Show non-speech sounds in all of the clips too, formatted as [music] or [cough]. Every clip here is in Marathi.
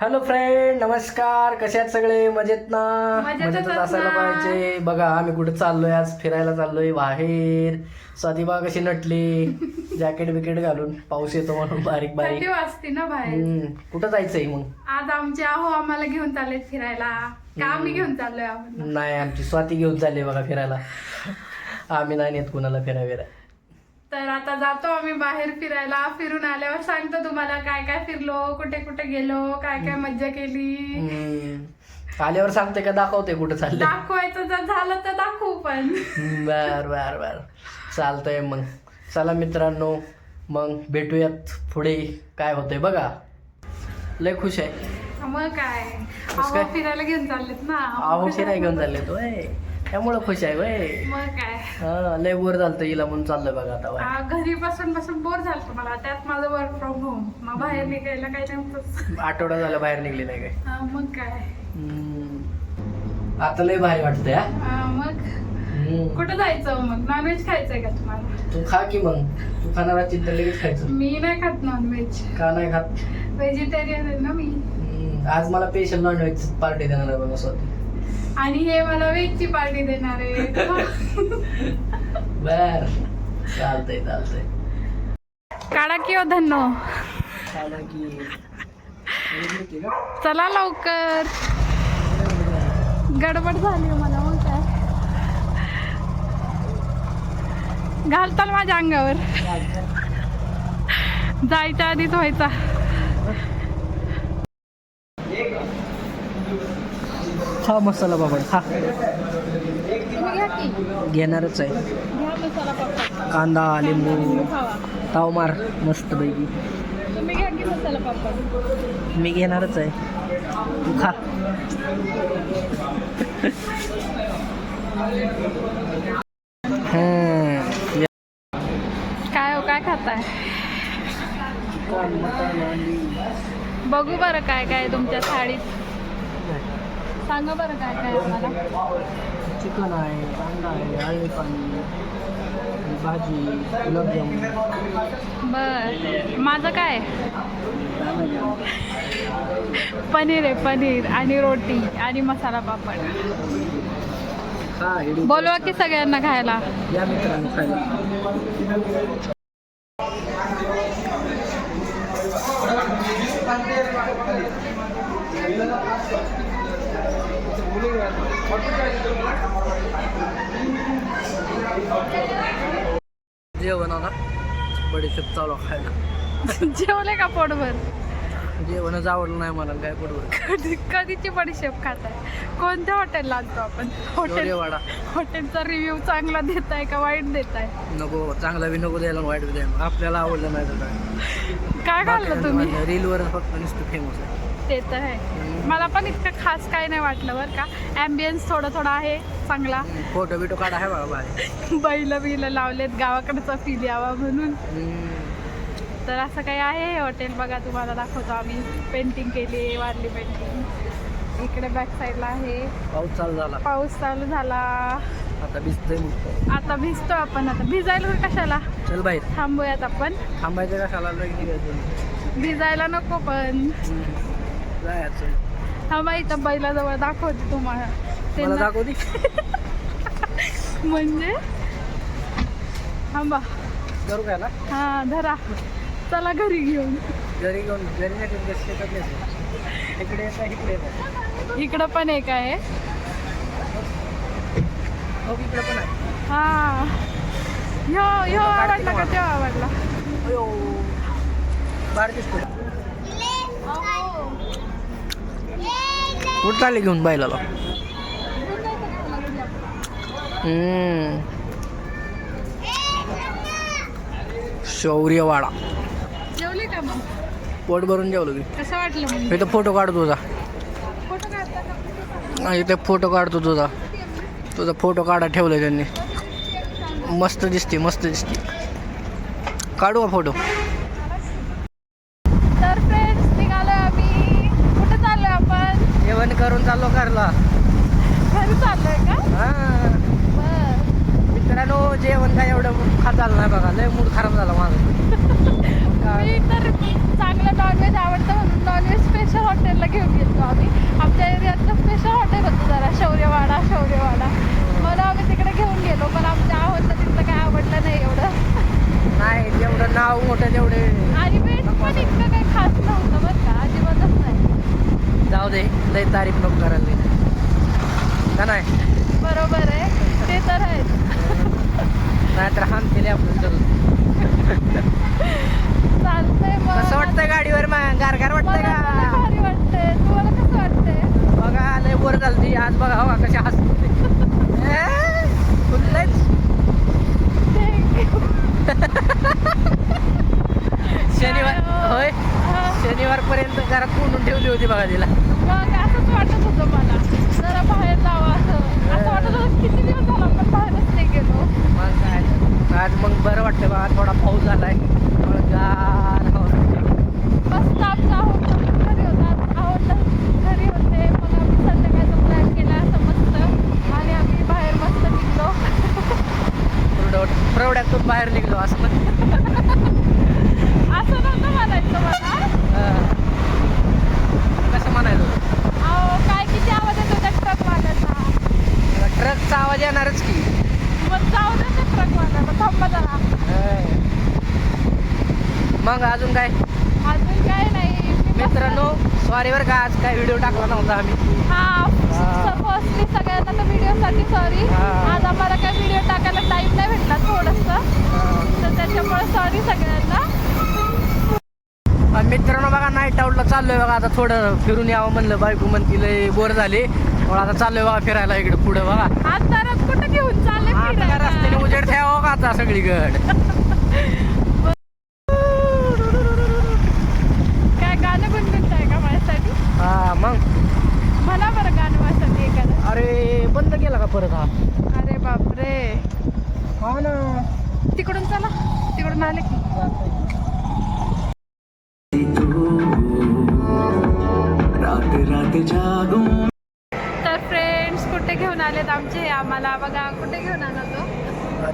हॅलो फ्रेंड नमस्कार. कसे आहेत सगळे? मजेत ना? मजेतच असायला. पाहिजे. बघा आम्ही कुठे चाललोय आज? फिरायला चाललोय बाहेर. स्वाती बा कशी नटली? जॅकेट बिकेट घालून पाऊस येतो म्हणून बारीक बारीक. वाजते ना बाहेर. कुठं जायचंय मग? आज आमचे आहो आम्हाला घेऊन चाललेत फिरायला. का आम्ही घेऊन चाललोय नाही आमची स्वाती घेऊन चालली बघा फिरायला. आम्ही नाही नेत कुणाला फिरायला. तर आता जातो आम्ही बाहेर फिरायला. फिरून आल्यावर सांगतो तुम्हाला काय काय फिरलो कुठे कुठे गेलो काय काय मज्जा केली. आल्यावर सांगते का दाखवते कुठं चाललंय. दाखवायचं जर झालं तर दाखवू पण. बर बर बर. चालतंय मग. चला मित्रांनो मग भेटूयात पुढे. काय होतंय बघा. लय खुश आहे. मग काय? फिरायला घेऊन चाललेत ना. आहो नाही घेऊन चालले तो त्यामुळं खुश आहे वय. मग काय? हा लय बोर झालं हिला म्हणून चाललंय बघा आता. आ, घरी बसून बसून बोर झालं मला. त्यात माझं वर्क फ्रॉम होम मग बाहेर निघायला काही नव्हतंच. आठवडा झाला बाहेर निघली नाही काय. हा, मग काय? हम्म. आता लय भारी वाटतंय हा? आ, मग? हम्म. कुठं जायचं मग? नॉनव्हेज खायचंय का तुम्हाला? तू खा की मग. तू खाणार लगेच खायचं. मी नाही खात नॉनव्हेज का नाही खात? व्हेजिटेरियन आहे ना मी. हम्म. आज मला स्पेशल नॉनव्हेज पार्टी देणार आहे बघा स्वतः आणि हे मला व्हेजची पार्टी देणार आहे. [laughs] बर. चालतंय चालतंय. काढा किंवा धन्नो. खायला की. चला लवकर. गडबड झाली मला मग काय? घालताल माझ्या अंगावर. जायच्या आधीच व्हायचा. खा मसाला घ्या की. घेणारच आहे. पापड. कांदा लिंबू ताव मार मस्त पैकी. पापड. मी घेणारच आहे. तू खा. काय हो काय खाताय? बघू बरं काय काय तुमच्या थाळीत. सांगा बरं काय काय आहे मला चिकन आहे कांदा आहे आळणी पाणी भाजी गुलाबजामुन बर. माझं काय [laughs] पनीर आहे पनीर आणि रोटी आणि मसाला पापड. बोलवा की सगळ्यांना खायला. या मित्रांनो खायला. जेवण आता बडीशेप चालू खायला जेवले का पोटभर? जेवणच आवडलं नाही मला काय पडवं कधी कधीची बडीशेप खाताय? कोणत्या हॉटेलला आणतो आपण? हॉटेल वाडा हॉटेलचा रिव्ह्यू चांगला देताय का वाईट देताय? नको चांगला बी नको द्यायला वाईट बी द्यायला. आपल्याला आवडलं नाही तर काय? खाल्लं तुम्ही? रीलवर फक्त नुसतं फेमस आहे. ते तर आहे. मला पण इतकं खास काय नाही वाटलं बरं का. ॲम्बियन्स थोडं थोडं आहे चांगला. फोटो बिटो काढा आहे बाबा बैल बिल लावलेत गावाकडचा फील यावा म्हणून. तर असं काही आहे हे हॉटेल बघा तुम्हाला दाखवतो आम्ही. पेंटिंग केली वारली पेंटिंग इकडे बॅक साईडला आहे. पाऊस चालू झाला. पाऊस चालू झाला. आता भिजतोय आता भिजतो आपण आता भिजायला कशाला? चल बाहेर. थांबूयात आपण. थांबायचं कशाला? भिजायला नको पण. जायचं. थांबा इथं बैलाजवळ दाखवते तुम्हाला. मला त्यांना दाखव दे. [laughs] म्हणजे? थांबा. करू काय ना हा धरा. चला घरी घेऊन. घरी घेऊन घरी नाही शेतात. इकडे येतं इकडे येतं. इकडं पण एक आहे. हो इकडे पण आहे. हा. ह्यो ह्यो आवडला का तेव्हा आवडला? अयो. बाहेर दिसतो कुठं चालले घेऊन हम्म. शौर्यवाडा. जेवली का मग? पोट भरून जेवलो की. कसं वाटलं मग? इथं फोटो काढतो तुझा इथे फोटो काढतो तुझा. तुझा फोटो काढा ठेवलाय त्यांनी. मस्त दिसते मस्त दिसते. काढू का फोटो. झालं नाही बघा. लय मूड खराब झाला माझा. मी तर चांगलं नॉनव्हेज आवडतं म्हणून नॉनव्हेज स्पेशल हॉटेलला घेऊन गेलो आम्ही. आमच्या एरियातलं स्पेशल हॉटेल होतं जरा शौर्यवाडा शौर्यवाडा. मला आम्ही तिकडे घेऊन गेलो पण आमच्या आवडलं तिथलं काय आवडलं नाही एवढं. नाही एवढं नाव मोठं तेवढे आणि वेट पण इतकं काही खास नव्हतं बरं का अजिबातच नाही. जाऊ दे लय तारीफ नको करायला का नाही? बरोबर आहे ते तर आहे. नाहीतर हान केले आपण चालतंय मग. कसं वाटतंय गाडीवर मग गारगार वाटतंय का? भारी वाटतंय. तुम्हाला कसं वाटतंय? बघा लय वर झालती. आज बघा हो कशी हसते. शनिवार होय. शनिवार पर्यंत घरात कोंडून ठेवली होती बघा तिला मग असंच वाटत होतं मला जरा बाहेर जावं असं असं वाटत होतं किती दिवस झाला आपण बाहेरच नाही गेलो मग काय आज मग बरं वाटतं बघा थोडा पाऊस झालाय. थोडं गार. मस्त आमचा आहोत. घरी होता घरी होते. मग आम्ही संध्याकाळचा प्लॅन केला असं मस्त. आणि आम्ही बाहेर मस्त निघलो. प्रौढ्यातून बाहेर निघलो असं असं नव्हतं म्हणायचं मला. कसं म्हणायचं? अहो काय किती आवाज येतो त्या ट्रकवाल्याचा ट्रकचा आवाज येणारच की. मग जाऊ दे. थांबा जरा. मग अजून काय? अजून काय नाही. मित्रांनो सॉरी बरं का आज काय व्हिडिओ टाकला नव्हता आम्ही. हा फर्स्टली सगळ्यांना तर व्हिडिओसाठी सॉरी हा. आज आम्हाला काय व्हिडिओ टाकायला टाईम नाही भेटला थोडंसं. तर त्याच्यामुळे सॉरी सगळ्यांना. मित्रांनो बघा नाईट आउटला चाललोय बघा. आता थोडं फिरून यावं म्हणलं. बायको म्हणती लय बोर झाली. मग आता चाललोय बघा फिरायला इकडे पुढे बघा. आता रात कुठं घेऊन चालले आता काय रस्त्याने? उजेड ठेवावं का आता सगळीकडे. काय गाणं गुणगुणताय का माझ्यासाठी? हा मग? म्हणा बरं गाणं माझ्यासाठी एखादं. अरे बंद केला का परत हा? अरे बापरे. हा ना. तिकडून चला तिकडून आले की.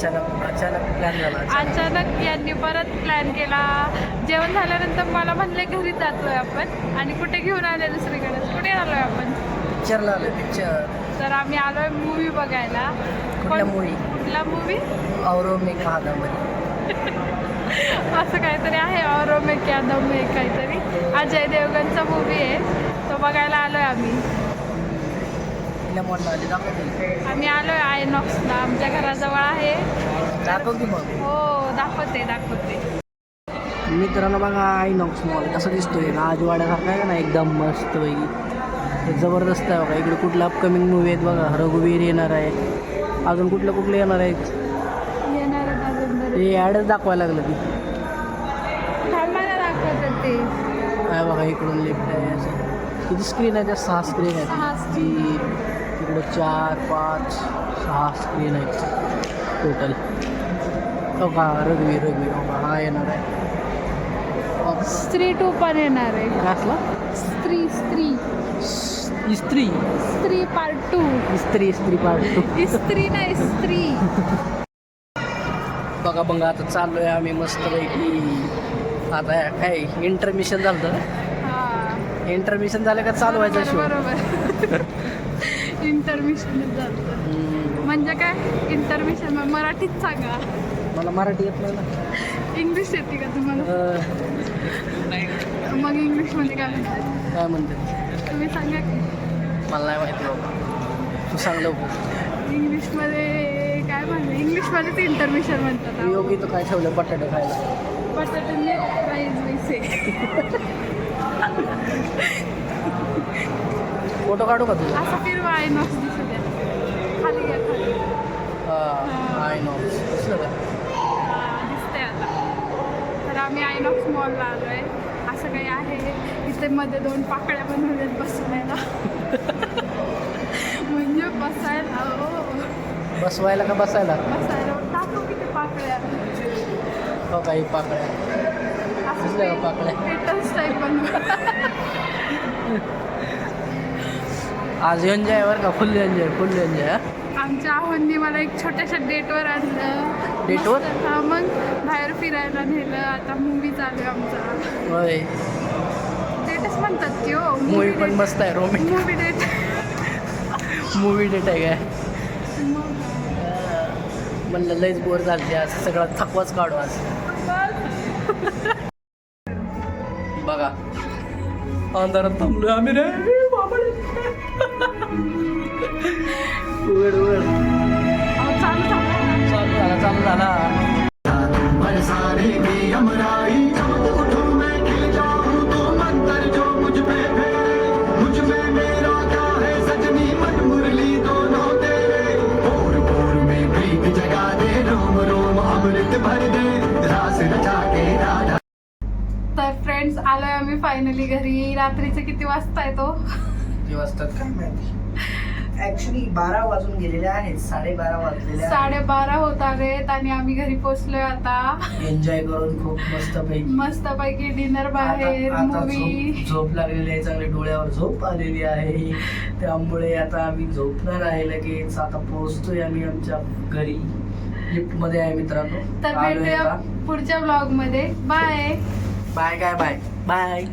अचानक अचानक प्लॅन झाला अचानक. यांनी परत प्लॅन केला. जेवण झाल्यानंतर मला म्हणले घरी जातोय आपण आणि कुठे घेऊन आले दुसरीकडे? कुठे आलोय आपण? पिक्चरला आलोय पिक्चर तर आम्ही आलोय मूवी बघायला. पण- movie? कुठला मूवी औरो मी कादंबरी असं काहीतरी आहे और मे क्या दम है काहीतरी. अजय देवगणचा मूवी आहे. तो बघायला आलोय आम्ही. तिला म्हणलं आली दाखवते आम्ही आलोय आयनॉक्सला आमच्या घराजवळ आहे. दाखव की मग. हो दाखवते दाखवते. मित्रांनो बघा आयनॉक्स मॉल कसं दिसतोय. राजवाड्यासारखा आहे का ना एकदम मस्त पैकी. हे जबरदस्त आहे बघा. इकडे कुठलं अपकमिंग मूवी आहेत बघा. रघुवीर येणार आहे. अजून कुठलं कुठलं येणार आहेत येणार आहेत अजून बरेच. ॲडच दाखवायला लागलं ती. काय बघा इकडून लिफ्ट आहे. असं. किती स्क्रीन आहे त्या? सहा स्क्रीन सहा ती इकडं चार पाच सहा स्क्रीन आहेत. टोटल हो का रघुवीर रघुवीर हो का? हा येणार आहे? स्त्री टू पण येणार आहे. काय असला स्त्री. स्त्री. इस्त्री स्त्री पार्ट टू इस्त्री इस्त्री पार्ट टू स्त्री नाही स्त्री. बघा बघा आता चाललोय आम्ही मस्तपैकी. आता काय इंटरमिशन झालं हा. इंटरमिशन झालं का चालू व्हायचं शो बरोबर. इंटरमिशन हम्म, म्हणजे काय? इंटरमिशन मराठीत सांगा. मला मराठी येत नाही ना. इंग्लिश येते का तुम्हाला? अं, मग इंग्लिशमध्ये काय म्हणतात काय म्हणते? तुम्ही सांगा की. मला नाही माहिती बाबा. तू सांग लवकर. इंग्लिशमध्ये काय म्हणतात इंग्लिशमध्येच इंटरमिशन म्हणतात योगी तर काय ठेवलं बटाटे खायला. बटाटे प्राईज वैसे [laughs] फोटो काढू का तुझा? असं फिरवा आहे नॉक्स दिसू द्या खाली घ्या खाली आय नो दिसलं का? दिसतंय आता. तर आम्ही आयनॉक्स मॉलला आलो आहे असं काही आहे. इथे मध्ये दोन पाकळ्या बनवल्यात बसवायला. [laughs] म्हणजे बसायला हो. बसवायला का बसायला? बसायला. टाकू किती पाकळ्या? हो काही पाकळ्या. असं पाकळ्या? पेटल्स टाईप बनवलं [laughs] आज एन्जॉय बरं का? फुल एन्जॉय फुल एन्जॉय आमच्या आहोंनी मला एक छोट्याशा डेटवर आणलं. डेटवर? हा मग बाहेर फिरायला नेलं. आता मूवी चालू आमचा. होय. डेटच म्हणतात की हो मूवी पण मस्त आहे romantic movie date movie date आहे काय? म्हणलं लयच बोर झाली आज. सगळा थकवाच काढू आज. बघा. अंधारात थांबलोय आम्ही रे. उघड उघड. अहो, चालू झालं. चालू झाला चालू झाला. बरसाने की अमराई जब उठूं मैं खिल जाऊं तो मंतर जो मुझ पे फेरे मुझ में मेरा क्या है सजनी मन मुरली दोनों तेरे। पोर पोर में प्रीत जगा दे रोम रोम अमृत भर दे। रास रचा के राधा। तर फ्रेंड्स आलोय आम्ही फायनली घरी. रात्रीचे किती वाजता येतो किती वाजतात काय माहिती? ऍक्च्युली बारा वाजून गेलेले आहेत साडेबारा वाजलेले आहेत. साडेबारा होत आलेत आणि आम्ही घरी पोचलोय आता. एन्जॉय करून खूप मस्त पैकी मस्त पैकी डिनर बाहेर मूवी झोप झोप लागलेली आहे चांगली डोळ्यावर झोप आलेली आहे. त्यामुळे आता आम्ही झोपणार आहे लगेच. आता पोहोचतोय आम्ही आमच्या घरी. लिफ्टमध्ये आहे मित्रांनो. तर आलोय भेटूया आता. पुढच्या ब्लॉगमध्ये. बाय बाय काय बाय बाय